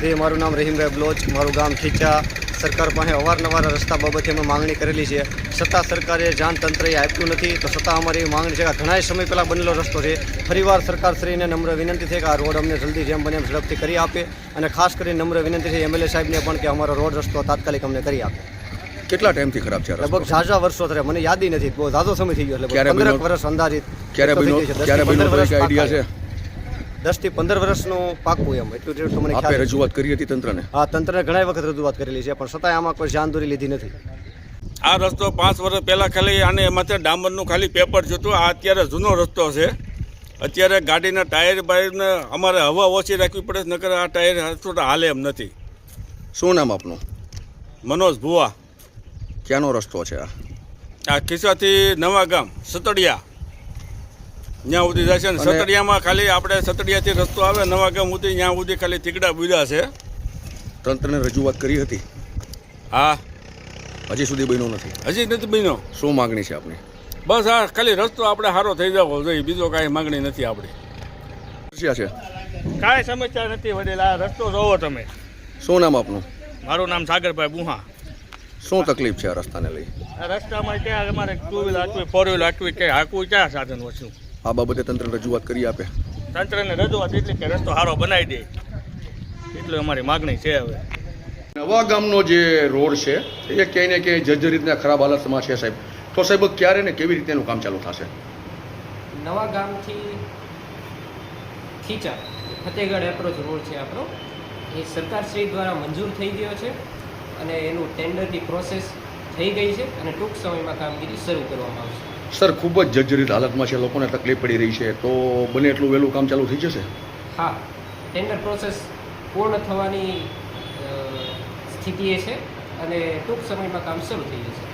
જે મારું નામ રહીમભાઈ બ્લોચ મારું ગામ ખીચા. સરકાર પાસે અવારનવાર રસ્તા બાબતે અમે માંગણી કરેલી છે. છતાં સરકારે જાણ તંત્રએ આપ્યું નથી તો છતાં અમારી એવી માંગણી છે કે ઘણા સમય પહેલાં બનેલો રસ્તો છે. ફરીવાર સરકારશ્રીને નમ્ર વિનંતી છે કે આ રોડ અમને જલ્દી જેમ બને એમ ઝડપથી કરી આપે અને ખાસ કરીને નમ્ર વિનંતી છે એમએલએ સાહેબને પણ કે અમારો રોડ રસ્તો તાત્કાલિક અમને કરી આપે. કેટલા ટાઈમથી ખરાબ છે લગભગ ઝાઝા વર્ષો થયા મને યાદી નથી બહુ ઝાઝો સમય થઈ ગયો એટલે પંદર વર્ષ અંદાજિત ક્યારે ક્યારે આઈડિયા છે? પાક્કા. દસથી પંદર વર્ષનું પાકું એમ. એટલું જેટલું તમને. રજૂઆત કરી હતી તંત્રને? હા તંત્રને ઘણા વખત રજૂઆત કરેલી છે પણ છતાંય આમાં કોઈ જાનદોરી લીધી નથી. આ રસ્તો પાંચ વર્ષ પહેલાં ખાલી આને માત્ર ડામરનું ખાલી પેપર જોતું આ અત્યારે જૂનો રસ્તો છે. અત્યારે ગાડીના ટાયર બાયરને અમારે હવા ઓછી રાખવી પડે નકર આ ટાયર થોડા તો હાલે એમ નથી. શું નામ આપનું? મનોજ ભુવા. ક્યાંનો રસ્તો છે આ? આ ખિસ્સાથી નવા ગામ સતડિયા. ત્યાં સુધી જાય છે ને અને- સતડિયામાં ખાલી આપણે સતડિયાથી રસ્તો આવે નવા ગામ સુધી ત્યાં સુધી ખાલી તીકડા બુદ્યા છે. તંત્રને રજૂઆત કરી હતી? હા. હજી સુધી બન્યું નથી. હજી નથી બન્યો. શું માગણી છે આપણી બસ આ ખાલી રસ્તો આપણે સારો થઈ જવો જોઈએ બીજો કાંઈ માગણી નથી આપણી. સમસ્યા છે? કાંઈ સમસ્યા નથી વડીલ આ રસ્તો જોવો તમે. શું નામ આપનું? મારું નામ સાગરભાઈ બુહા શું તકલીફ છે આ રસ્તાને લઈ? આ રસ્તામાં ક્યાં અમારે ટુ વ્હીલ હાંકવી ફોર વ્હીલ હાંકવી કે હાંકવું ક્યાં સાધન વસ્તુ આ બાબતે તંત્ર રજૂઆત કરી આપે. તંત્રને રજૂઆત એટલી કે રસ્તો સારો બનાવી દે. એટલે અમારી માગણી છે હવે. નવા ગામનો જે રોડ છે એ ક્યાંય ને ક્યાંય જર્જરિતના ખરાબ હાલતમાં છે સાહેબ. તો સાહેબ ક્યારે ને કેવી રીતે એનું કામ ચાલુ થશે? નવા ગામથી ખીચા ફતેગઢ એપ્રોચ રોડ છે આપણો. એ સરકારશ્રી દ્વારા મંજૂર થઈ ગયો છે અને એનું ટેન્ડરની પ્રોસેસ થઈ ગઈ છે અને ટૂંક સમયમાં કામગીરી શરૂ કરવામાં આવશે. સર ખૂબ જ જર્જરિત હાલતમાં છે લોકોને તકલીફ પડી રહી છે. તો બને એટલું વહેલું કામ ચાલુ થઈ જશે? હા ટેન્ડર પ્રોસેસ પૂર્ણ થવાની સ્થિતિ સ્થિતિએ છે અને ટૂંક સમયમાં કામ શરૂ થઈ જશે.